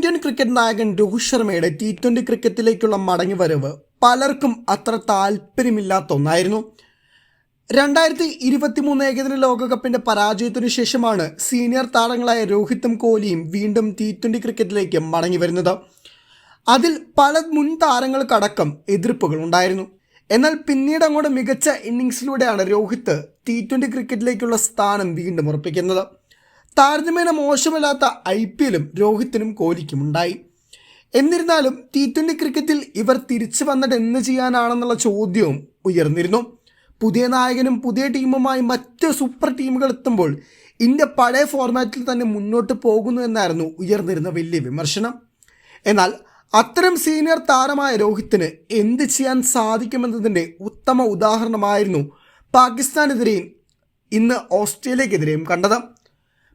Indian cricket നായകൻ രോഹിത് ശർമ്മയുടെ T twenty ക്രിക്കറ്റിലേക്കുള്ള മടങ്ങിവരവ് പലർക്കും അത്ര താല്പര്യമില്ലാത്ത ഒന്നായിരുന്നു. രണ്ടായിരത്തി ഇരുപത്തിമൂന്ന് ഏകദിന ലോകകപ്പിന്റെ പരാജയത്തിനു ശേഷമാണ് സീനിയർ താരങ്ങളായ രോഹിത്തും കോഹ്ലിയും വീണ്ടും ടി ട്വന്റി ക്രിക്കറ്റിലേക്ക് മടങ്ങി വരുന്നത് അതിൽ പല മുൻ താരങ്ങൾക്കടക്കം എതിർപ്പുകൾ ഉണ്ടായിരുന്നു. എന്നാൽ പിന്നീട് അങ്ങോട്ട് മികച്ച ഇന്നിങ്സിലൂടെയാണ് രോഹിത്ത് ടി ട്വന്റി ക്രിക്കറ്റിലേക്കുള്ള സ്ഥാനം വീണ്ടും ഉറപ്പിക്കുന്നത്. താരതമ്യേന മോശമല്ലാത്ത ഐ പി എല്ലും രോഹിത്തിനും കോഹ്ലിക്കും ഉണ്ടായി എന്നിരുന്നാലും ടി ട്വന്റി ക്രിക്കറ്റിൽ ഇവർ തിരിച്ചു വന്നിട്ട് എന്ത് ചെയ്യാനാണെന്നുള്ള ചോദ്യവും ഉയർന്നിരുന്നു. പുതിയ നായകനും പുതിയ ടീമുമായി മറ്റ് സൂപ്പർ ടീമുകൾ എത്തുമ്പോൾ ഇന്ത്യ പഴയ ഫോർമാറ്റിൽ തന്നെ മുന്നോട്ട് പോകുന്നു എന്നായിരുന്നു ഉയർന്നിരുന്ന വലിയ വിമർശനം. എന്നാൽ അത്തരം സീനിയർ താരമായ രോഹിത്തിന് എന്ത് ചെയ്യാൻ സാധിക്കുമെന്നതിന്റെ ഉത്തമ ഉദാഹരണമായിരുന്നു പാകിസ്ഥാനെതിരെയും ഇന്ന് ഓസ്ട്രേലിയക്കെതിരെയും കണ്ടത്.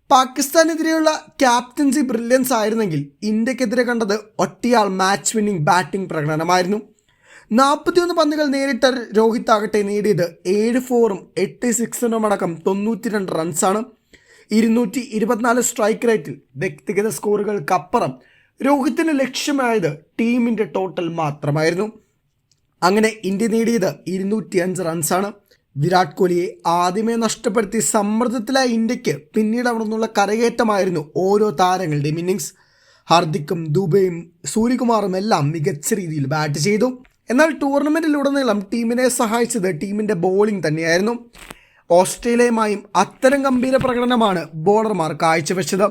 പാകിസ്ഥാനെതിരെയുള്ള ക്യാപ്റ്റൻസി ബ്രില്യൻസ് ആയിരുന്നെങ്കിൽ ഇന്ത്യക്കെതിരെ കണ്ടത് ഒറ്റയാൾ മാച്ച് വിന്നിംഗ് ബാറ്റിംഗ് പ്രകടനമായിരുന്നു. നാൽപ്പത്തിയൊന്ന് പന്തുകൾ നേരിട്ട രോഹിത് ആകട്ടെ നേടിയത് ഏഴ് ഫോറും എട്ട് സിക്സിനും അടക്കം തൊണ്ണൂറ്റി രണ്ട് റൺസാണ് ഇരുന്നൂറ്റി ഇരുപത്തിനാല് സ്ട്രൈക്ക് റേറ്റിൽ വ്യക്തിഗത സ്കോറുകൾക്കപ്പുറം രോഹിത്തിന് ലക്ഷ്യമായത് ടീമിന്റെ ടോട്ടൽ മാത്രമായിരുന്നു. അങ്ങനെ ഇന്ത്യ നേടിയത് ഇരുന്നൂറ്റി അഞ്ച് റൺസാണ് വിരാട് കോഹ്ലിയെ ആദ്യമേ നഷ്ടപ്പെടുത്തി സമ്മർദ്ദത്തിലായ ഇന്ത്യയ്ക്ക് പിന്നീട് അവിടെ നിന്നുള്ള കരകയറ്റമായിരുന്നു ഓരോ താരങ്ങളുടെയും ഇന്നിങ്സ് ഹാർദിക്കും ദുബൈയും സൂര്യകുമാറും എല്ലാം മികച്ച രീതിയിൽ ബാറ്റ് ചെയ്തു. എന്നാൽ ടൂർണമെന്റിലുടനീളം ടീമിനെ സഹായിച്ചത് ടീമിന്റെ ബോളിംഗ് തന്നെയായിരുന്നു. ഓസ്ട്രേലിയയുമായും അത്തരം ഗംഭീര പ്രകടനമാണ് ബോളർമാർ കാഴ്ചവെച്ചത്.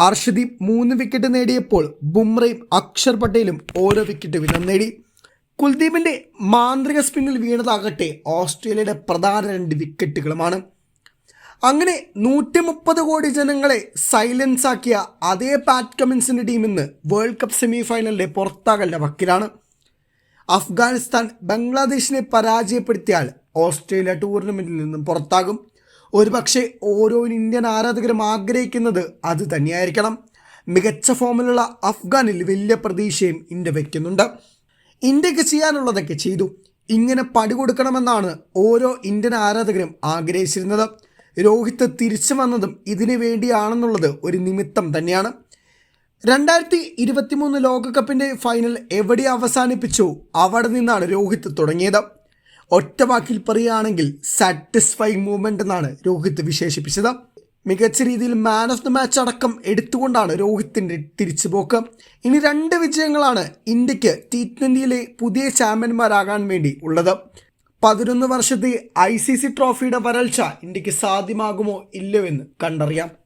അർഷദീപ് മൂന്ന് വിക്കറ്റ് നേടിയപ്പോൾ ബുംറയും അക്ഷർ പട്ടേലും ഓരോ വിക്കറ്റ് വീതം നേടി. കുൽദീപിന്റെ മാന്ത്രിക സ്പിന്നിൽ വീണതാകട്ടെ ഓസ്ട്രേലിയയുടെ പ്രധാന രണ്ട് വിക്കറ്റുകളുമാണ്. അങ്ങനെ നൂറ്റി മുപ്പത് കോടി ജനങ്ങളെ സൈലൻസ് ആക്കിയ അതേ പാറ്റ് കമിൻസിന്റെ ടീം ഇന്ന് വേൾഡ് കപ്പ് സെമി ഫൈനലിലെ പുറത്താകലിന്റെ വക്കിലാണ്. അഫ്ഗാനിസ്ഥാൻ ബംഗ്ലാദേശിനെ പരാജയപ്പെടുത്തിയാൽ ഓസ്ട്രേലിയ ടൂർണമെന്റിൽ നിന്നും പുറത്താകും. ഒരുപക്ഷെ ഓരോ ഇന്ത്യൻ ആരാധകരും ആഗ്രഹിക്കുന്നത് അത് തന്നെയായിരിക്കണം. മികച്ച ഫോമിലുള്ള അഫ്ഗാനിൽ വലിയ പ്രതീക്ഷയും ഇന്ത്യ വയ്ക്കുന്നുണ്ട് ഇന്ത്യയ്ക്ക് ചെയ്യാനുള്ളതൊക്കെ ചെയ്തു. ഇങ്ങനെ പടി കൊടുക്കണമെന്നാണ് ഓരോ ഇന്ത്യൻ ആരാധകരും ആഗ്രഹിച്ചിരുന്നത്. രോഹിത് തിരിച്ചു വന്നതും ഇതിനു വേണ്ടിയാണെന്നുള്ളത് ഒരു നിമിത്തം തന്നെയാണ്. രണ്ടായിരത്തി ഇരുപത്തിമൂന്ന് ലോകകപ്പിന്റെ ഫൈനൽ എവിടെ അവസാനിപ്പിച്ചു? അവിടെ നിന്നാണ് രോഹിത് തുടങ്ങിയത്. ഒറ്റ വാക്കിൽ പറയുകയാണെങ്കിൽ സാറ്റിസ്ഫൈങ് മൂവ്മെന്റ് എന്നാണ് രോഹിത് വിശേഷിപ്പിച്ചത്. മികച്ച രീതിയിൽ മാൻ ഓഫ് ദി മാച്ച് അടക്കം എടുത്തുകൊണ്ടാണ് രോഹിത്തിന്റെ തിരിച്ചുപോക്ക്. ഇനി രണ്ട് വിജയങ്ങളാണ് ഇന്ത്യയ്ക്ക് ടി ട്വന്റിയിലെ പുതിയ ചാമ്പ്യന്മാരാകാൻ വേണ്ടി ഉള്ളത്. പതിനൊന്ന് വർഷത്തെ ഐ സി സി ട്രോഫിയുടെ വരൾച്ച ഇന്ത്യയ്ക്ക് സാധ്യമാകുമോ ഇല്ലയോ എന്ന് കണ്ടറിയാം.